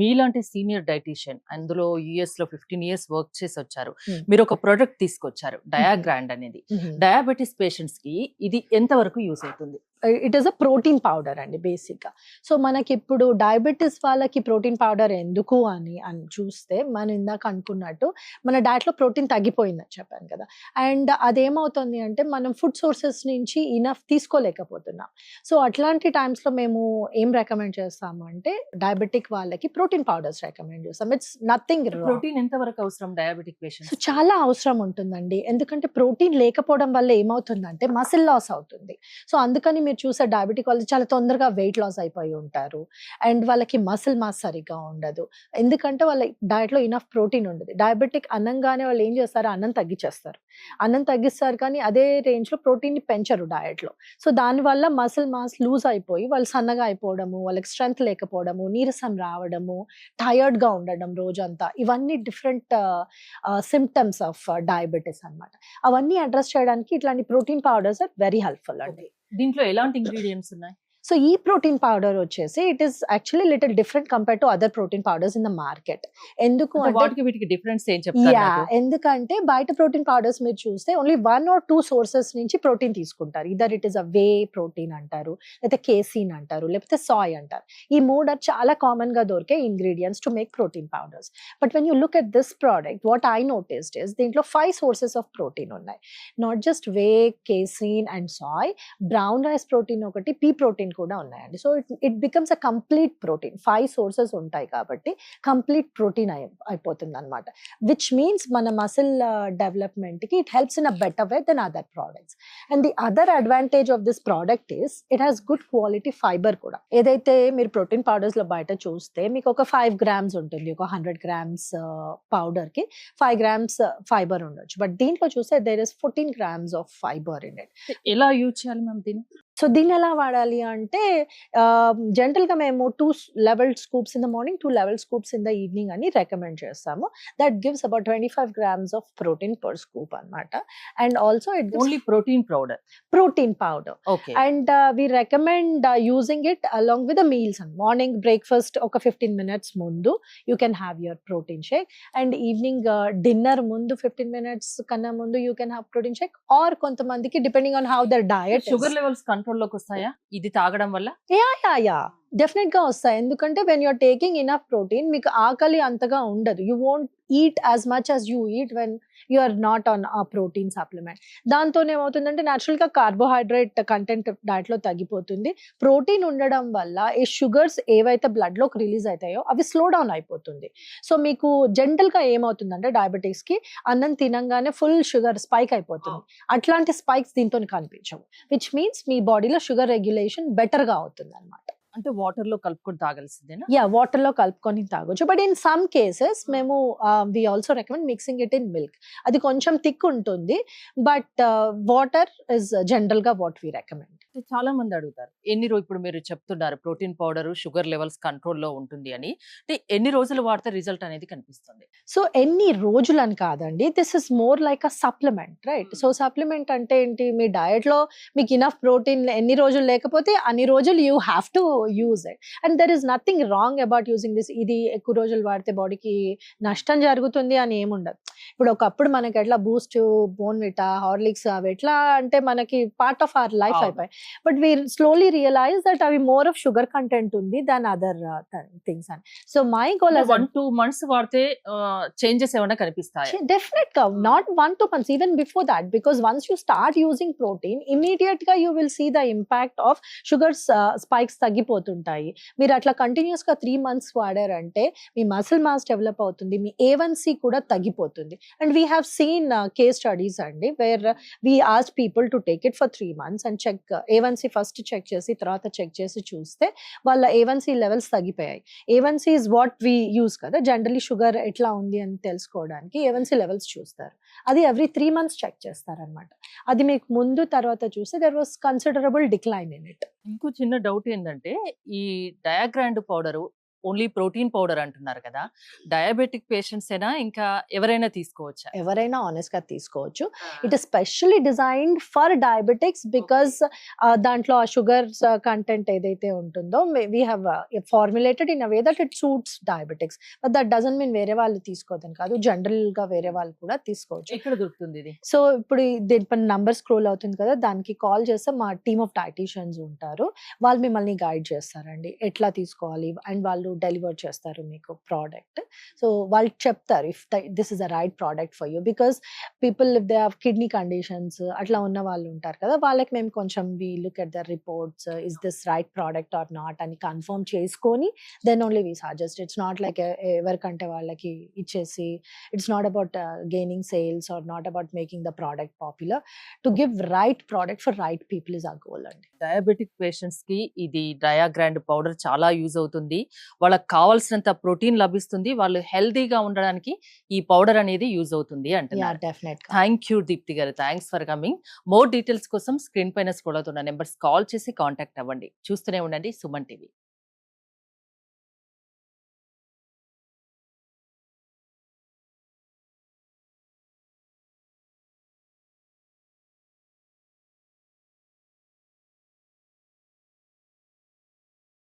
మీలాంటి senior dietician అందులో యుఎస్లో ఫిఫ్టీన్ ఇయర్స్ వర్క్ చేసి వచ్చారు. మీరు ఒక ప్రొడక్ట్ తీసుకొచ్చారు డయాగ్రాండ్ అనేది. డయాబెటీస్ పేషెంట్స్కి ఇది ఎంత వరకు యూస్ అవుతుంది it is a protein powder అండి బేసిక్గా సో మనకి ఇప్పుడు డయాబెటీస్ వాళ్ళకి ప్రోటీన్ పౌడర్ ఎందుకు అని అని చూస్తే మనం ఇందాక అనుకున్నట్టు మన డైట్లో ప్రోటీన్ తగ్గిపోయిందని చెప్పాను కదా. అండ్ అదేమవుతుంది అంటే మనం ఫుడ్ సోర్సెస్ నుంచి ఇనఫ్ తీసుకోలేకపోతున్నాం. సో అట్లాంటి టైమ్స్లో మేము ఏం రికమెండ్ చేస్తాము అంటే డయాబెటిక్ వాళ్ళకి ప్రోటీన్ పౌడర్స్ రికమెండ్ చేస్తాం. ఇట్స్ నథింగ్ ప్రోటీన్ ఎంత వరకు అవసరం డయాబెటిక్ సో పేషెంట్స్ చాలా అవసరం ఉంటుందండి. ఎందుకంటే ప్రోటీన్ లేకపోవడం వల్ల ఏమవుతుందంటే మసిల్ లాస్ అవుతుంది. సో అందుకని మీరు చూసే డయాబెటిక్ వాళ్ళు చాలా తొందరగా వెయిట్ లాస్ అయిపోయి ఉంటారు. అండ్ వాళ్ళకి మసిల్ మాస్ సరిగ్గా ఉండదు. ఎందుకంటే వాళ్ళ డయట్లో ఇనఫ్ ప్రోటీన్ ఉండదు. డయాబెటిక్ అన్నంగానే వాళ్ళు ఏం చేస్తారు? అన్నం తగ్గించేస్తారు అన్నం తగ్గిస్తారు కానీ అదే రేంజ్లో ప్రోటీన్ని పెంచరు డయట్లో సో దానివల్ల మసిల్ మాస్ లూజ్ అయిపోయి వాళ్ళు సన్నగా అయిపోవడము వాళ్ళకి స్ట్రెంగ్త్ లేకపోవడము నీరసం రావడము టయర్డ్గా ఉండడం రోజంతా ఇవన్నీ డిఫరెంట్ సిమ్టమ్స్ ఆఫ్ డయాబెటీస్ అన్నమాట. అవన్నీ అడ్రస్ చేయడానికి ఇట్లాంటి protein powders are very helpful అండి. దీంట్లో ఎలాంటి ఇంగ్రీడియంట్స్ ఉన్నాయి? సో ఈ ప్రోటీన్ పౌడర్ వచ్చేసి it is actually little different compare to other protein powders in the market ఎందుకు అంటే అంటే వాటికి వీటికి డిఫరెన్స్ ఏం చెప్తారు యా నాకు? ఎందుకంటే బయట ప్రోటీన్ పౌడర్స్ మీరు చూస్తే only one or two sources నుంచి ప్రోటీన్ తీసుకుంటారు. Either it is a whey protein అంటారు లేకపోతే కేసీన్ అంటారు లేకపోతే సాయ్ అంటారు. ఈ మూడు చాలా కామన్గా దొరికే ingredients to make protein powders but when you look at this product what I noticed is దీంట్లో ఫైవ్ సోర్సెస్ ఆఫ్ ప్రోటీన్ ఉన్నాయి. Not just whey casein and soy brown rice protein ఒకటి పీ ప్రోటీన్ కూడా ఉన్నాయండి. So it it becomes a complete protein. Five sources ఉంటాయి కాబట్టి complete protein అయి అయిపోతుంది అనమాట విచ్ మీన్స్ మన మసిల్ డెవలప్మెంట్కి it helps in a better way than other products. And the other advantage of this product is it has good quality fibre కూడా. ఏదైతే మీరు ప్రోటీన్ పౌడర్స్లో బయట చూస్తే మీకు ఒక ఫైవ్ గ్రామ్స్ ఉంటుంది. ఒక హండ్రెడ్ గ్రామ్స్ పౌడర్కి ఫైవ్ గ్రామ్స్ ఫైబర్ ఉండొచ్చు. బట్ దీంట్లో చూస్తే there is fourteen grams of fibre in it. ఎలా యూజ్ చేయాలి మ్యామ్ దీన్ని? సో దీన్ని ఎలా వాడాలి అంటే జనరల్గా మేము two level scoops in the morning two level scoops in the evening అని రికమెండ్ చేస్తాము. That gives about twenty five grams of protein per scoop అనమాట and also it only protein powder? Protein powder. Okay. And we recommend using it along with meals and morning breakfast ఒక fifteen minutes ముందు you can have your protein shake. And evening dinner ముందు fifteen minutes కన్నా ముందు you can have protein shake. Or కొంతమందికి depending on how their diet sugar levels control లోకి వస్తాయా ఇది తాగడం వల్ల? Yeah yeah yeah. డెఫినెట్గా వస్తాయి. ఎందుకంటే when you're taking enough protein మీకు ఆకలి అంతగా ఉండదు. You won't eat as much as you eat when you are not on a protein supplement దాంతో ఏమవుతుందంటే natural గా కార్బోహైడ్రేట్ కంటెంట్ డైట్లో తగ్గిపోతుంది. ప్రోటీన్ ఉండడం వల్ల ఈ షుగర్స్ ఏవైతే blood లోకి రిలీజ్ అవుతాయో అవి స్లో డౌన్ అయిపోతుంది. సో మీకు general గా ఏమవుతుందంటే diabetics కి అన్నం తినంగానే ఫుల్ షుగర్ స్పైక్ అయిపోతుంది. అట్లాంటి స్పైక్స్ దీంతో కనిపించవు. విచ్ మీన్స్ మీ బాడీలో షుగర్ రెగ్యులేషన్ బెటర్గా అవుతుంది అనమాట అంటే వాటర్లో కలుపుకొని తాగాల్సిందేనా? యా వాటర్లో కలుపుకొని తాగొచ్చు. బట్ ఇన్ సమ్ కేసెస్ మేము we also recommend mixing it in milk అది కొంచెం థిక్ ఉంటుంది. బట్ వాటర్ ఇస్ జనరల్గా వాట్ వి రికమెండ్ అంటే చాలా మంది అడుగుతారు. ఎన్ని రోజు ఇప్పుడు మీరు చెప్తున్నారు ప్రోటీన్ పౌడర్ షుగర్ లెవెల్స్ కంట్రోల్లో ఉంటుంది అని. అంటే ఎన్ని రోజులు వాడితే రిజల్ట్ అనేది కనిపిస్తుంది? సో ఎన్ని రోజులు అని కాదండి. This is more like a supplement right? So supplement అంటే ఏంటి? మీ డయట్లో మీకు ఇనఫ్ ప్రోటీన్ ఎన్ని రోజులు లేకపోతే అన్ని రోజులు you have to use it. And there is nothing wrong about using this. ఇది ఎక్కువ రోజులు వాడితే బాడీకి నష్టం జరుగుతుంది అని ఏముండదు. ఇప్పుడు ఒకప్పుడు మనకి ఎట్లా బూస్ట్ బోన్ విటా హార్లిక్స్ అవి ఎట్లా అంటే మనకి పార్ట్ ఆఫ్ అవర్ లైఫ్. అయిపోయి but we slowly realise that అవి మోర్ ఆఫ్ షుగర్ కంటెంట్ ఉంది దాన్ అదర్ థింగ్స్ అని. So my goal one two months వాడితే చేంజెస్ ఏమైనా కనిపిస్తాయా? డెఫినెట్గా not one two months even before that because once you start using protein ఇమీడియట్గా you will see the impact of sugar spikes తగ్గిపోతుంటాయి. మీరు అట్లా కంటిన్యూస్గా three months వాడారంటే మీ మసిల్ మాస్ డెవలప్ అవుతుంది మీ ఏవన్సీ కూడా తగ్గిపోతుంది. And we have seen case studies అండి where we ask people to take it for three months and check A one C first check చేసి తర్వాత చెక్ చేసి చూస్తే వాళ్ళ ఏవన్సీ లెవెల్స్ తగ్గిపోయాయి. A one C is what we use కదా generally sugar ఎట్లా ఉంది అని తెలుసుకోవడానికి ఏవన్సీ లెవెల్స్ చూస్తారు. అది ఎవ్రీ త్రీ మంత్స్ చెక్ చేస్తారనమాట అది మీకు ముందు తర్వాత చూస్తే there was considerable decline in it ఇంకో చిన్న డౌట్ ఏంటంటే ఈ డయాగ్రాండ్ పౌడరు ఓన్లీ ప్రోటీన్ పౌడర్ అంటున్నారు కదా! డయాబెటిక్ పేషెంట్స్ అయినా ఇంకా ఎవరైనా తీసుకోవచ్చా? ఎవరైనా ఆనెస్ట్గా తీసుకోవచ్చు it specially designed for diabetics because దాంట్లో ఆ షుగర్ కంటెంట్ ఏదైతే ఉంటుందో we have formulated in way that it suits diabetics but that doesn't mean వేరే వాళ్ళు తీసుకోవద్దని కాదు. జనరల్గా వేరే వాళ్ళు కూడా తీసుకోవచ్చు. ఎక్కడ దొరుకుతుంది ఇది? సో ఇప్పుడు దీనిపైన నంబర్ స్క్రోల్ అవుతుంది కదా! దానికి కాల్ చేస్తే మా టీమ్ ఆఫ్ డైటీషియన్స్ ఉంటారు. వాళ్ళు మిమ్మల్ని గైడ్ చేస్తారండి. ఎట్లా తీసుకోవాలి? అండ్ వాళ్ళు డెలివర్ చేస్తారు మీకు ప్రోడక్ట్. సో వాళ్ళు చెప్తారు if this is a right product for you. Because people if they have kidney conditions అట్లా ఉన్న వాళ్ళు ఉంటారు కదా వాళ్ళకి మేము కొంచెం we look at their reports is this right product or not అని కన్ఫర్మ్ చేసుకొని then only we suggest. It's not like ఎవరికంటే వాళ్ళకి ఇచ్చేసి it's not about gaining sales or not about making the product popular. To give right product for right people is a goal అండి. Diabetic పేషెంట్స్కి ఇది డయాగ్రాండ్ powder చాలా use అవుతుంది. వాళ్ళకి కావాల్సినంత ప్రోటీన్ లభిస్తుంది వాళ్ళు హెల్తీగా ఉండడానికి ఈ పౌడర్ అనేది యూజ్ అవుతుంది అంటున్నారు. థ్యాంక్ యూ దీప్తి గారు thanks for coming. More details కోసం స్క్రీన్ పైన స్క్రోల్ అవుతున్న నెంబర్స్ కాల్ చేసి కాంటాక్ట్ అవ్వండి. చూస్తూనే ఉండండి సుమన్ టీవీ.